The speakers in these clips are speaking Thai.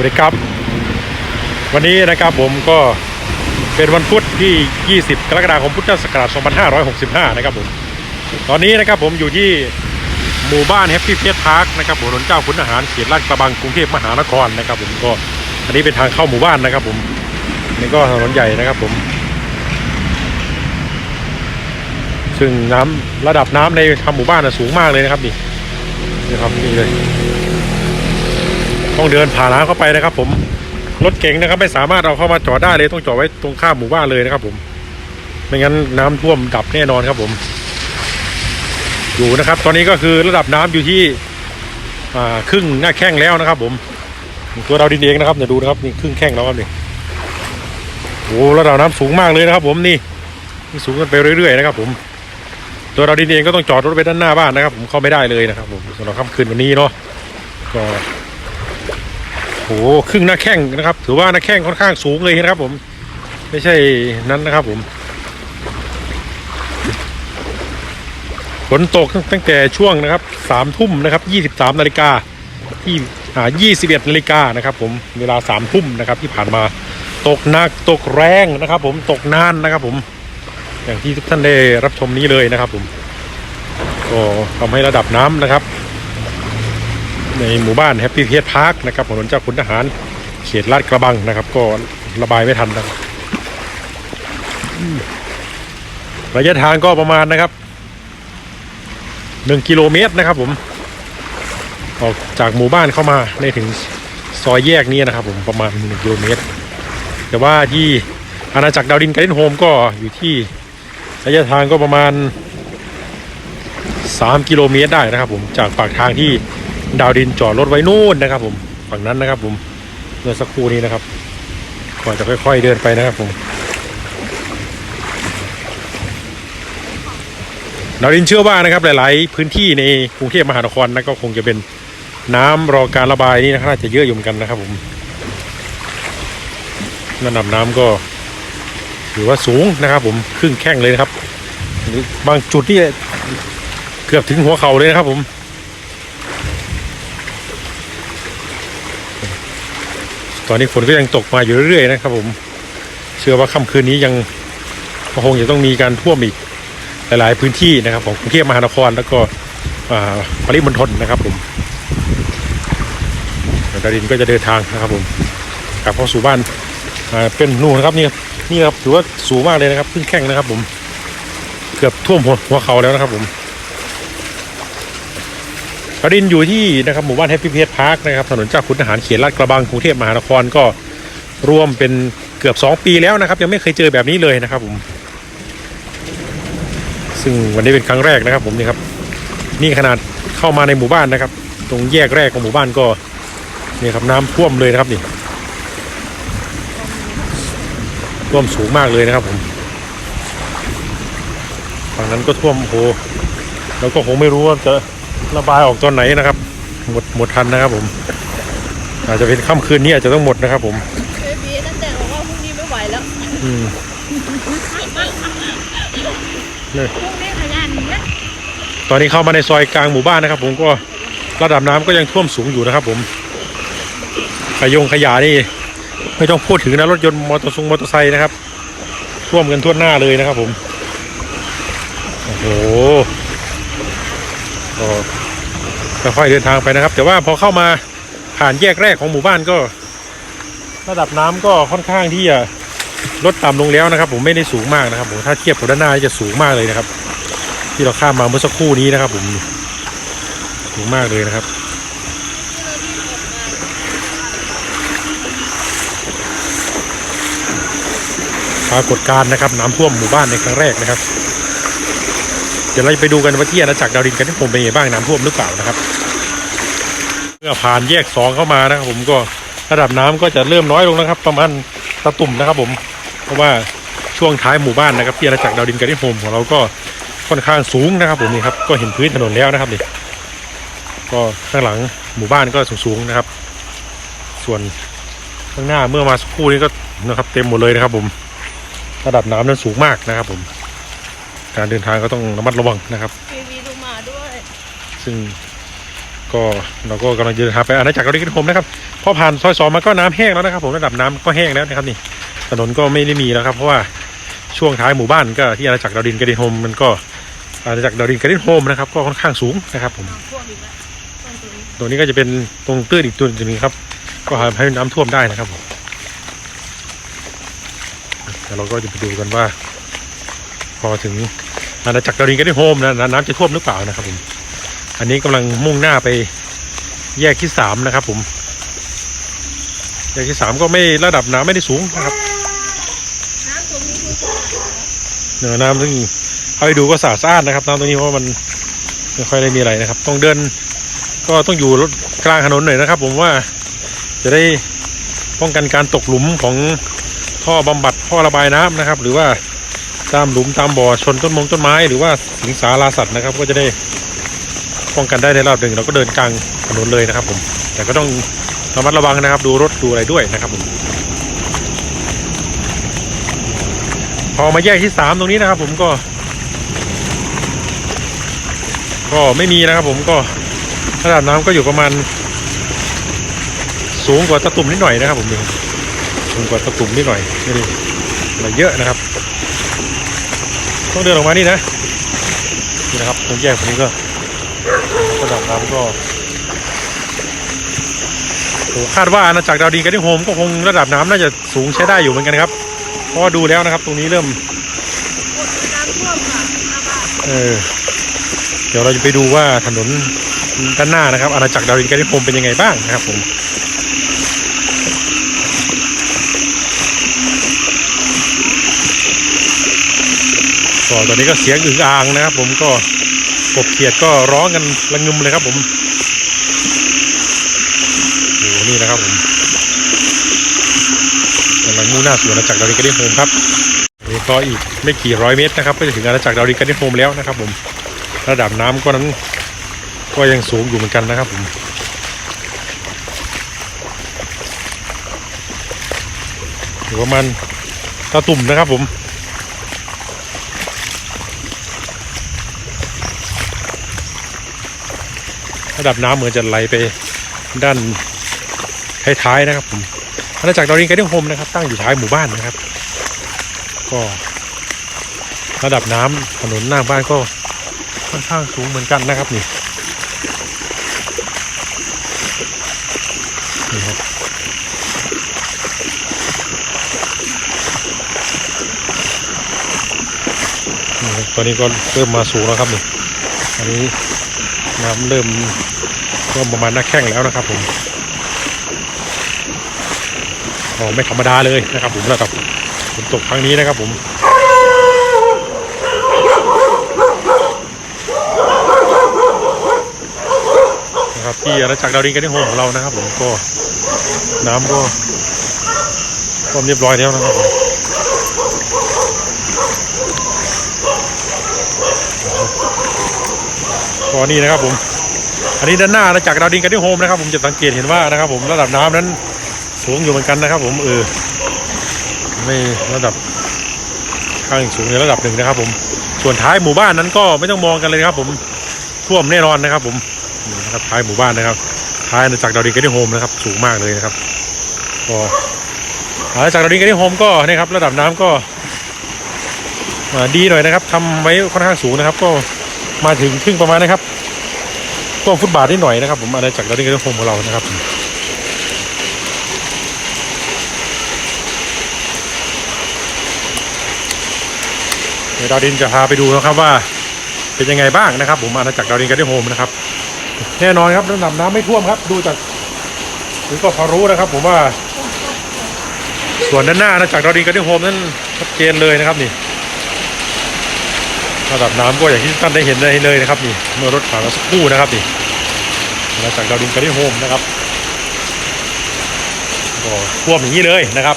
วัสดีครับ วันนี้นะครับผมก็เป็นวันพุธที่ 20 กรกฎาคมพุทธศักราช 2565 นะครับผม ตอนนี้นะครับผมอยู่ที่หมู่บ้านแฮปปี้เฟสพาร์คนะครับผมถนนเจ้าขุนอาหารเขตลาดกระบังกรุงเทพมหานครนะครับผมก็อันนี้เป็นทางเข้าหมู่บ้านนะครับผมนี่ก็ถนนใหญ่นะครับผม ซึ่งน้ำระดับน้ำในทางหมู่บ้านนะสูงมากเลยนะครับนี่นี่ครับนี่เลย ต้องเดินผ่านน้ำเข้าไปนะครับ ผมรถเก๋งนะครับ ไม่สามารถเอาเข้ามาจอดได้เลยต้องจอดไว้ตรงข้ามหมู่บ้านเลยนะครับ ผม ไม่งั้นน้ำท่วมดับแน่นอนครับผม อยู่นะครับ ตอนนี้ก็คือระดับน้ำอยู่ที่อ่าครึ่งหน้าแข้งแล้วนะครับ ผมตัวเราดินเองนะครับเดี๋ยวดูนะครับนี่ครึ่งแข้งแล้วครับนี่โอ้ระดับน้ำสูงมากเลยนะครับ ผมนี่สูงกันไปเรื่อยๆนะครับ ผมตัวเราดินเองก็ต้องจอดรถไว้ด้านหน้าบ้านนะครับ ผมเข้าไม่ได้เลยนะครับ ผมสำหรับค่ำคืนวันนี้เนาะก็ โอ้โหครึ่งหน้าแข้งนะครับ ถือว่าหน้าแข้งค่อนข้างสูงเลยนะครับผม ไม่ใช่นั้นนะครับผมฝนตกตั้งแต่ช่วงนะครับสามทุ่มนะครับยี่สิบสามนาฬิกาที่อ่ายี่สิบเอ็ดนาฬิกานะครับ ผมเวลาสามทุ่มนะครับ ที่ผ่านมาตกหนักตกแรงนะครับ ผมตกนานนะครับ ผม อย่างที่ทุกท่านได้รับชมนี้เลยนะครับ ผมก็ทำให้ระดับน้ำนะครับ ในหมู่บ้านแฮปปี้เพียพาร์คนะครับถนนเจ้าขุนทหารเขตลาดกระบังนะครับ ก็ระบายไม่ทันนะครับระยะทางก็ประมาณนะครับหนึ่งกิโลเมตรนะครับผม ออกจากหมู่บ้านเข้ามาในถึงซอยแยกนี้นะครับ ผมประมาณหนึ่งกิโลเมตร แต่ว่าที่อาณาจักรดาวดินการ์เด้นโฮมก็อยู่ที่ระยะทางก็ประมาณ 3 กิโลเมตรได้นะครับ ผมจากปากทางที่ ดาวดินจอดรถไว้นู่นนะครับ ผมฝั่งนั้นนะครับ ผมเมื่อสักครู่นี้นะครับก่อนจะค่อย ๆ เดินไปนะครับ ผม ดาวดินเชื่อว่านะครับ หลาย ๆ พื้นที่ในกรุงเทพมหานครนะก็คงจะเป็นน้ำรอการระบายนี่นะครับน่าจะเยอะอยู่เหมือนกันนะครับ ผมระดับน้ำก็ถือว่าสูงนะครับ ผมครึ่งแข้งเลยนะครับ บางจุดนี่เกือบถึงหัวเข่าเลยนะครับ ผม ตอนนี้ฝนก็ยังตกมาอยู่เรื่อยๆนะครับผม เชื่อว่าค่ำคืนนี้ยังคงจะต้องมีการท่วมอีกหลายๆพื้นที่นะครับของกรุงเทพมหานครแล้วก็อ่าปริมณฑลนะครับผมดารินก็จะเดินทางนะครับผมกลับเข้าสู่บ้านเป็นนู่นนะครับนี่นี่ครับถือว่าสูงมากเลยนะครับขึ้นแข้งนะครับผม เกือบท่วมหัวเขาแล้วนะครับผม ดารินอยู่ที่นะครับหมู่บ้านแฮปปี้เพจพาร์คนะครับถนนเจ้าขุนทหารเขตลาดกระบังกรุงเทพมหานครก็ร่วมเป็นเกือบ 2 ปีแล้วนะครับ ยังไม่เคยเจอแบบนี้เลยนะครับผมซึ่งวันนี้เป็นครั้งแรกนะครับ ผมนี่ครับ นี่ขนาดเข้ามาในหมู่บ้านนะครับ ตรงแยกแรกของหมู่บ้านก็นี่ครับน้ำท่วมเลยนะครับนี่ท่วมสูงมากเลยนะครับผมฝั่งนั้นก็ท่วมโอ้โหเราก็คงไม่รู้ว่าจะ ระบายออกตอนไหนนะครับ หมดหมดทันนะครับผม อาจจะเป็นค่ำคืนนี้อาจจะต้องหมดนะครับผมเบบีตั้งแต่บอกว่าพรุ่งนี้ไม่ไหวแล้วอืมเนี่ยพรุ่งนี้ขยันนะตอนนี้เข้ามาในซอยกลางหมู่บ้านนะครับ ผมก็ระดับน้ำก็ยังท่วมสูงอยู่นะครับ ผมขยงขยะนี่ไม่ต้องพูดถึงนะรถยนต์มอเตอร์ซงมอเตอร์ไซค์นะครับ ท่วมกันทั่วหน้าเลยนะครับผม โอ้โหก็ ค่อยเดินทางไปนะครับ แต่ว่าพอเข้ามาผ่านแยกแรกของหมู่บ้านก็ ระดับน้ำก็ค่อนข้างที่จะลดต่ำลงแล้วนะครับ ผมไม่ได้สูงมากนะครับผมถ้าเทียบกับด้านหน้าจะสูงมากเลยนะครับ ที่เราข้ามมาเมื่อสักครู่นี้นะครับ ผมสูงมากเลยนะครับปรากฏการณ์นะครับ น้ำท่วมหมู่บ้านในครั้งแรกนะครับ ดี๋ยวเราจะไปดูกันว่าที่อาณาจักรดาวดินกันที่ผมเป็นยังไงบ้างน้ำท่วมหรือเปล่านะครับเมื่อผ่านแยกสองเข้ามานะครับผมก็ระดับน้ำก็จะเริ่มน้อยลงนะครับ ประมาณตะตุ่มนะครับ ผม เพราะว่าช่วงท้ายหมู่บ้านนะครับที่อาณาจักรดาวดินกันที่โฮมของเราก็ค่อนข้างสูงนะครับ ผมนี่ครับก็เห็นพื้นถนนแล้วนะครับนี่ก็ข้างหลังหมู่บ้านก็สูงๆนะครับ ส่วนข้างหน้าเมื่อมาสักครู่นี้ก็นะครับ เต็มหมดเลยนะครับ ผม ระดับน้ำนั้นสูงมากนะครับ ผม การเดินทางก็ต้องระมัดระวังนะครับเบบีดูหมาด้วย ซึ่งก็เราก็กำลังเดินทางไปอาณาจักรดาวดินกันโฮมนะครับพอผ่านซอยสองมาก็น้ำแห้งแล้วนะครับ ผมระดับน้ำก็แห้งแล้วนะครับนี่ถนนก็ไม่ได้มีแล้วครับ เพราะว่าช่วงท้ายหมู่บ้านก็ที่อาณาจักรดาวดินกันโฮมมันก็อาณาจักรดาวดินกันโฮมนะครับก็ค่อนข้างสูงนะครับผมน้ำท่วมอีกแล้วต้นตรงนี้ตรงนี้ก็จะเป็นตรงตื้นอีกตัวหนึงครับ ก็ทำให้น้ำท่วมได้นะครับผมเดี๋ยวเราก็จะไปดูกันว่า พอถึงอาณาจักรดาวดินกันโฮมนะน้ำจะท่วมหรือเปล่านะครับผม อันนี้กำลังมุ่งหน้าไปแยกที่สามนะครับ ผม แยกที่สามก็ไม่ระดับน้ำไม่ได้สูงนะครับน้ำตรงนี้คือนะเนื้อน้ำซึ่งเอาไปดูก็สะอาดนะครับน้ำตรงนี้เพราะมันไม่ค่อยได้มีอะไรนะครับ ต้องเดินก็ต้องอยู่รถกลางถนนหน่อยนะครับ ผมว่าจะได้ป้องกันการตกหลุมของท่อบำบัดท่อระบายน้ำนะครับ หรือว่า ตามหลุมตามบ่อชนต้นมงต้นไม้หรือว่าสิงสาราสัตว์นะครับ ก็จะได้ป้องกันได้ในรอบหนึ่งเราก็เดินกลางถนนเลยนะครับ ผม แต่ก็ต้องระมัดระวังนะครับ ดูรถดูอะไรด้วยนะครับผมพอมาแยกที่สามตรงนี้นะครับ ผมก็ ก็ไม่มีนะครับ ผมก็ระดับน้ำก็อยู่ประมาณ สูงกว่าตะตุ่มนิดหน่อยนะครับ ผมสูงกว่าตะตุ่มนิดหน่อยไม่อะไรเยอะนะครับ ต้องเดินออกมานี่นะนี่นะครับตรงแยกตรงนี้ก็ระดับน้ำก็โอ้คาดว่าอาณาจักรดาวดินกันที่โฮมก็คงระดับน้ำน่าจะสูงใช้ได้อยู่เหมือนกันครับเพราะว่าดูแล้วนะครับ ตรงนี้เริ่มเออเดี๋ยวเราจะไปดูว่าถนนด้านหน้านะครับ อาณาจักรดาวดินแกนิคมเป็นยังไงบ้างนะครับผม ก็ตอนนี้ก็เสียงอึ่งอ่างนะครับ ผมก็กบเขียดก็ร้องกันระงึมเลยครับผมโอ้โหนี่นะครับผมกำลังมุ่งหน้าสู่อาณาจักรดาวดินแกนิคมครับนี่ก็อีกไม่กี่ร้อยเมตรนะครับ ก็จะถึงอาณาจักรดาวดิกันที่โฮมแล้วนะครับ ผมระดับน้ำก็นั้นก็ยังสูงอยู่เหมือนกันนะครับผมอยู่ประมาณตาตุ่มนะครับผม ระดับน้ำเหมือนจะไหลไปด้านท้ายๆนะครับผมอาณาจักรดาวดินกันที่โฮมนะครับตั้งอยู่ท้ายหมู่บ้านนะครับ ก็ระดับน้ำถนนหน้าบ้านก็ค่อนข้างสูงเหมือนกันนะครับนี่นี่ครับตอนนี้ก็เริ่มมาสูงแล้วครับนี่อันนี้ น้ำเริ่มเริ่มประมาณหน้าแข้งแล้วนะครับผมก็ไม่ธรรมดาเลยนะครับ ผมระดับฝนตกครั้งนี้นะครับผมนะครับที่อาณาจักรดาวดินกันที่โฮมของเรานะครับ ผมก็น้ำก็ก็เรียบร้อยแล้วนะครับผม ก็นี่นะครับผม อันนี้ด้านหน้าอาณากดาวดินกันที่โฮมนะครับ ผมจะสังเกตเห็นว่านะครับผมระดับน้ำนั้นสูงอยู่เหมือนกันนะครับ ผมเออไม่ระดับข้างสูงในระดับหนึ่งนะครับ ผมส่วนท้ายหมู่บ้านนั้นก็ไม่ต้องมองกันเลยครับ ผมท่วมแน่นอนนะครับ ผมนี่นะครับท้ายหมู่บ้านนะครับ ท้ายอากดาวดินกันที่โฮมนะครับ สูงมากเลยนะครับก็อาณาจักรดาวดินกันที่โฮมก็นะครับระดับน้ำก็ดีหน่อยนะครับทำไว้ค่อนข้างสูงนะครับ ก็ มาถึงครึ่งประมาณนะครับก็ฟุตบาทนิดหน่อยนะครับผมอาณาจักรดาวดินกันที่โฮมของเรานะครับเดี๋ยวดาวดินจะพาไปดูนะครับว่าเป็นยังไงบ้างนะครับ ผมอาณาจักรดาวดินกันที่โฮมนะครับ แน่นอนครับระดับน้ำไม่ท่วมครับ ดูจากหรือก็พอรู้นะครับ ผมว่า ส่วนด้านหน้าอาณาจักรดาวดินกันที่โฮมนั้นชัดเจนเลยนะครับนี่ ระดับน้ำก็อย่างที่ท่านได้เห็นได้เลยนะครับนี่เมื่อรถผ่านมาสักครู่นะครับนี่อาณาจักดาวดินกันที่โฮมนะครับก็ท่วมอย่างนี้เลยนะครับ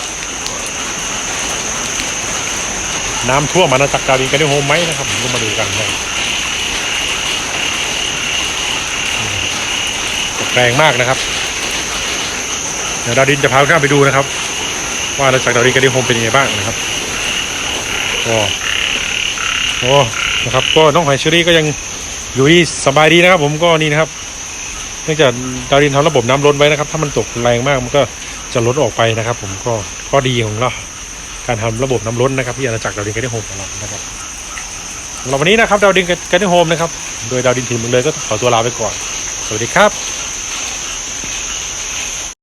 น้ำท่วมอาณาจักดาวดินกันได้โฮมไหมนะครับผมก็มาดูกันนะครับตกแรงมากนะครับเดี๋ยวดาวดินจะพาข้าไปดูนะครับ ว่าอาณาจักดาวดินกันได้โฮมเป็นยังไงบ้างนะครับก็โอ้ นะครับ ก็น้องหอยเชอรี่ก็ยังอยู่ที่สบายดีนะครับ ผมก็นี่นะครับ เนื่องจากดาวดินทำระบบน้ำล้นไว้นะครับ ถ้ามันตกแรงมากมันก็จะล้นออกไปนะครับ ผมก็ข้อดีของเราการทำระบบน้ำล้นนะครับที่อาณาจักรดาวดินกันได้โฮมของเรานะครับสำหรับวันนี้นะครับดาวดินกันได้โฮมนะครับ โดยดาวดินถิ่นเมืองเลยก็ขอตัวลาไปก่อน สวัสดีครับ